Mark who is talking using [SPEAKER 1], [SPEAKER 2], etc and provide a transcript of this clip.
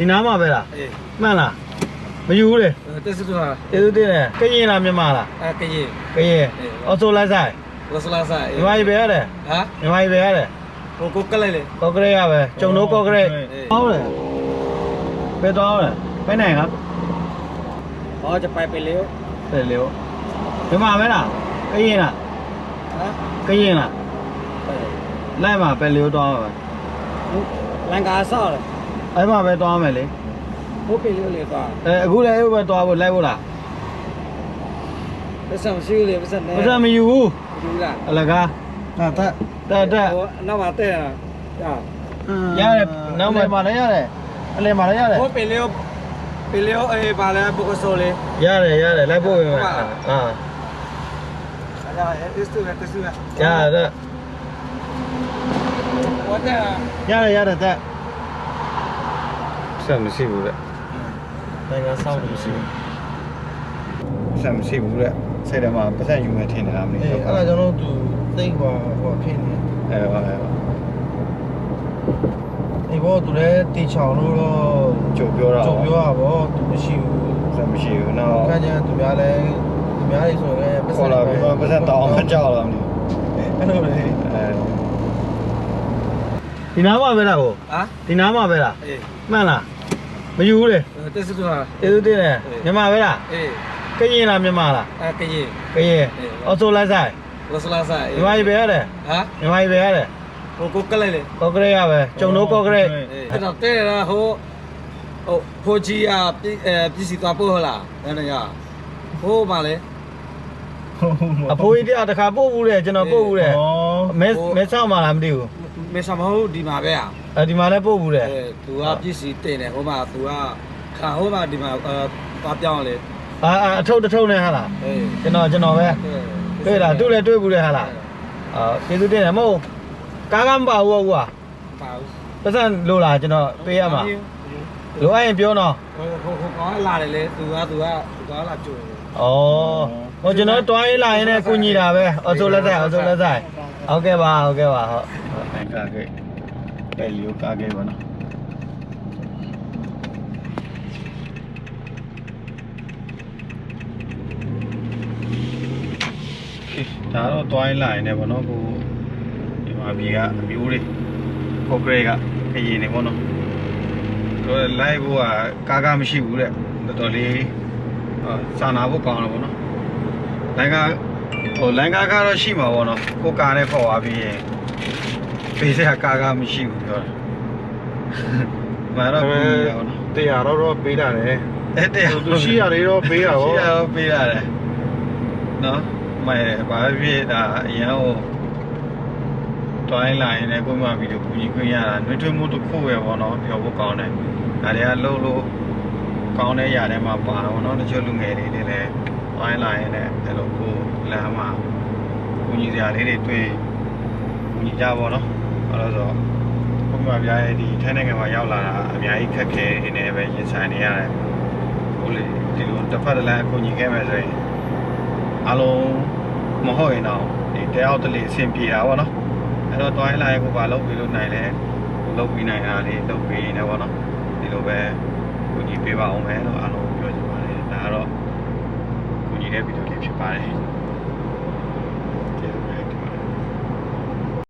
[SPEAKER 1] ဒီနားမှာပဲလား
[SPEAKER 2] အေး
[SPEAKER 1] မှန်လားမယူဘူးလေ
[SPEAKER 2] တက်စစ်တော့
[SPEAKER 1] ကျေးဇူးတင်တယ်ကရင်လားမြန်မာလား
[SPEAKER 2] အဲကရင်
[SPEAKER 1] ကရင်အော်ဆိုလိုက်ဆိုင်
[SPEAKER 2] ရစလာဆိုင်
[SPEAKER 1] မြန်မာပြည်ပဲရတယ်
[SPEAKER 2] ဟာ
[SPEAKER 1] မြန်မာပြည်ပဲရတယ်
[SPEAKER 2] ဟိုကိုကလိုက်လေ
[SPEAKER 1] ကော့ကရိတ်ရပဲကျုံတို့ကော့ကရိတ်ဟောင်းတယ်ပဲတော့တယ်ပဲနိုင်ครับ
[SPEAKER 2] ဟောจะไปไปเร็ว
[SPEAKER 1] ပဲလေရောမြန်မာပဲလားကရင်လား
[SPEAKER 2] ฮะ
[SPEAKER 1] ကရင်လား
[SPEAKER 2] เออ
[SPEAKER 1] လိုက်မှာပဲလေရောတော့မှာပဲ
[SPEAKER 2] ลังกาซ่อเลย
[SPEAKER 1] အဲ့မှာပဲတော့မယ်
[SPEAKER 2] အဲ့မှာပဲသွားမယ်လေဟုတ်ပြီလို့လေသွား
[SPEAKER 1] အဲအခုလည်းအဲ့ဘက်သွားဖို့လိုက်ဖို့လား
[SPEAKER 2] ပတ်စံမရှိဘူးလေပတ်စံနဲ့ပ
[SPEAKER 1] တ်စံမယူဘူး
[SPEAKER 2] ယူလား
[SPEAKER 1] အလကား
[SPEAKER 3] တက်
[SPEAKER 1] တက်တက်
[SPEAKER 2] တက်ဟိုနောက်မှာတက်တာ
[SPEAKER 1] ရတယ်နောက်မှာ
[SPEAKER 3] လည်းရတယ်အလယ်မှာလည်းရတယ်
[SPEAKER 2] ဟုတ်ပြီလို့ပြီလို့အေးပါလဲပုဂ္ဂဆိုလေ
[SPEAKER 1] ရတယ်ရတယ်လိုက်ဖို့ပဲ
[SPEAKER 2] အာအဲ့ဒါအဲ့ဒီစတူရတက်စတူရ
[SPEAKER 1] ရတယ်
[SPEAKER 3] ရတယ်ရတယ်တက်
[SPEAKER 1] ဆက်မရှိဘူးတဲ့
[SPEAKER 3] နိုင်ငံစောင့်လို့ရှိတယ်
[SPEAKER 1] ဆက်မရှိဘူးတဲ့စိတ်ထဲမှာပတ်သက်ယူမယ်ထင်နေတာမ
[SPEAKER 3] အေး
[SPEAKER 1] သိ
[SPEAKER 3] အဲ့ဒါကျွန်တော်တို့သိကွာဟိုဖြစ်နေ
[SPEAKER 1] အဲပါအဲ
[SPEAKER 3] ဒီဘောသူလည်းတေချောင်လို့တော့
[SPEAKER 1] ကြိုပြောတာ
[SPEAKER 3] ကြုံပြောတာဗောသူမရှိဘူး
[SPEAKER 1] ဆက်မရှိဘူးနော်
[SPEAKER 3] ခန်းကျန်သူများလည်းသူများတွေဆိုရင်
[SPEAKER 1] ခေါ်လာပြီးတော့ပတ်သက်တောင်းအောင်ကြောက်လာမလို့
[SPEAKER 3] အဲ့လိုလေ
[SPEAKER 1] အဲ ဒီနားမှာပဲလားကို
[SPEAKER 2] ဟမ်
[SPEAKER 1] ဒီနားမှာပဲလား
[SPEAKER 2] အေး
[SPEAKER 1] မှန်လားမယူဘူးလေ
[SPEAKER 2] တက်စစ်တူ
[SPEAKER 1] လားတေသူတင်တယ်မြန်မာပဲလား
[SPEAKER 2] အေး
[SPEAKER 1] ကရင်လားမြန်မာလား
[SPEAKER 2] အဲကရင်
[SPEAKER 1] ကရင်အော်ဆိုလိုက်ဆိုင်
[SPEAKER 2] လောစလာဆိုင်
[SPEAKER 1] မြန်မာပြည်ပဲရတယ်
[SPEAKER 2] ဟ
[SPEAKER 1] မ်မြန်မာပြည်ပဲရတယ်
[SPEAKER 2] ဟိုကိုကလေးလေ
[SPEAKER 1] ကော့ကရက်ရပဲကျုံတို့ကော့ကရက်
[SPEAKER 2] အဲ့တော့တဲ့ရဟိုဟိုဖိုဂျီယာပြည်စီသွားပို့ဟုတ်လားအဲ့ဒါကဟိုပါလေ
[SPEAKER 1] အဖိုးကြီးတရားတစ်ခါပို့ဘူးလေကျွန်တော်ပို့ဘူးလေမဲမဲဆောက်မှလားမသိဘူး
[SPEAKER 2] မေဆာမဟုတ်ဒီမှာပဲอ่ะ
[SPEAKER 1] အဲဒီမှာလည်းပို့ဘူးလေ
[SPEAKER 2] အဲသူကပစ္စည်းတင်တယ်ဟိုမှာသူကခါဟိုမှာဒီမှာအဲသွားပြောင်းလေ
[SPEAKER 1] အာအာအထုပ်တစ်ထုပ်နဲ့ဟာလား
[SPEAKER 2] အေး
[SPEAKER 1] ကျွန်တော်ကျွန်တော်ပဲတွေ့လားသူ့လည်းတွေ့ဘူးလေဟာလားအာကျေးဇူးတင်တယ်မဟုတ်ကားကမပါဘူးကွာ
[SPEAKER 2] ပါဘူး
[SPEAKER 1] ပတ်စံလို့လားကျွန်တော်ပေးရမှာလိုအပ်ရင်ပြောတော့
[SPEAKER 2] ဟိုဟိုဟိုကောလာတယ်လေသူကသူကသူကလာကြိုတယ်
[SPEAKER 1] ဩဟိုကျွန်တော်တွိုင်းလာရင်လည်းကုညီတာပဲအော်ဆိုလက်ဆိုင်အော်ဆိုလက်ဆိုင်ဟုတ်ကဲ့ပါဟုတ်ကဲ့ပါဟုတ် ဟုတ်ကားခဲ့ပဲလီယိုကားခဲ့ပါနော်ဒါတော့တွိုင်းလာရင်လည်းဗောနော်ကိုဒီမှာပြေကအမျိုးတွေကိုဂရေကခရင်နေဗောနော်တို့လိုက်ဖို့ကကားကားမရှိဘူးတဲ့တော်တော်လေးအာစာနာဖို့ကောင်းတယ်ဗောနော်လိုင်းကားဟိုလိုင်းကားကတော့ရှိမှာဗောနော်ကိုကားနဲ့ခေါ်သွားပြီးရင် ပေးစရာကားကားမရှိဘူးပြောတယ်မာတော့ပြီးရအောင်နော်
[SPEAKER 3] တရားတော့တော့ပေးတာတယ်
[SPEAKER 1] အဲ့တဲ့
[SPEAKER 3] သူရှိရတယ်တော့ပေးတာ
[SPEAKER 1] ရှိ
[SPEAKER 3] ဗော
[SPEAKER 1] ရတော့ပေးရတယ်နော်မိုင်တယ်ဘာဖြစ်ဒါအရင်ဟိုတွိုင်းလာရင်လည်းကိုမဗီဒီယိုပူကြီးခွင့်ရတာနှွေးထွေးမှုတစ်ခုပဲဗောနော်ပြောဖို့ကောင်းတယ်ဒါတွေကလှုပ်လို့ကောင်းတဲ့ຢာထဲမှာပါတော့နော်တချို့လူငယ်တွေတွေလည်းတွိုင်းလာရင်လည်းအဲ့လိုကိုလမ်းမှာပူကြီးစရာလေးတွေတွေ့ပူကြီးကြဗောနော် အဲ့လိုဆိုကိုမပြားရဲ့ဒီထိုင်းနိုင်ငံမှာရောက်လာတာအများကြီးခက်ခဲနေတယ်ပဲရင်ဆိုင်နေရတယ်ဟိုလေဒီလိုတစ်ဖက်တစ်လမ်းအကူညီခဲ့မယ်ဆိုရင်အားလုံးမဟုတ်ရင်တော့ဒီတယောက်တစ်လေအဆင်ပြေတာပေါ့နော်အဲ့တော့တွိုင်းလာရင်ကိုပါလုပ်ပြီးလို့နိုင်လဲလုပ်ပြီးနိုင်တာလေးလုပ်ပြီးနေပေါ့နော်ဒီလိုပဲကိုကြီးပေးပါအောင်မယ်လို့အားလုံးပြောချင်ပါတယ်ဒါကတော့ကိုကြီးရဲ့ဗီဒီယိုလေးဖြစ်ပါတယ်